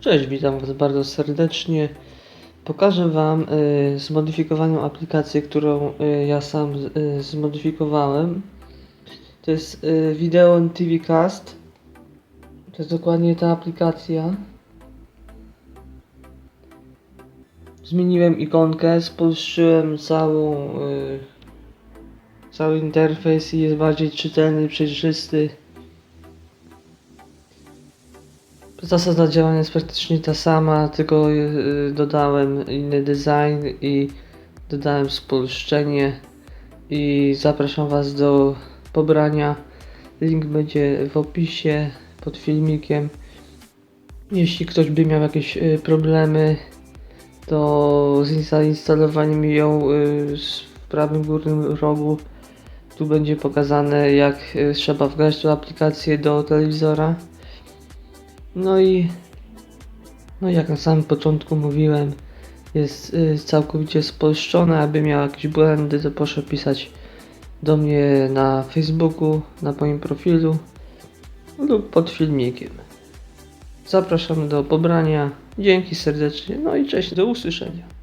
Cześć, witam Was bardzo serdecznie. Pokażę Wam y, zmodyfikowaną aplikację, którą y, ja sam y, zmodyfikowałem. To jest y, Video TV Cast. To jest dokładnie ta aplikacja. Zmieniłem ikonkę, spolszczyłem całą, y, cały interfejs i jest bardziej czytelny, przejrzysty. Zasada działania jest praktycznie ta sama, tylko y, dodałem inny design i dodałem spolszczenie i zapraszam Was do pobrania. Link będzie w opisie pod filmikiem. Jeśli ktoś by miał jakieś y, problemy, to z zainstalowaniem ją y, w prawym górnym rogu tu będzie pokazane jak y, trzeba wgrać tę aplikację do telewizora. No i no jak na samym początku mówiłem, jest y, całkowicie spolszczone, aby miał jakieś błędy, to proszę pisać do mnie na Facebooku, na moim profilu lub pod filmikiem. Zapraszam do pobrania. Dzięki serdecznie. No i cześć, do usłyszenia.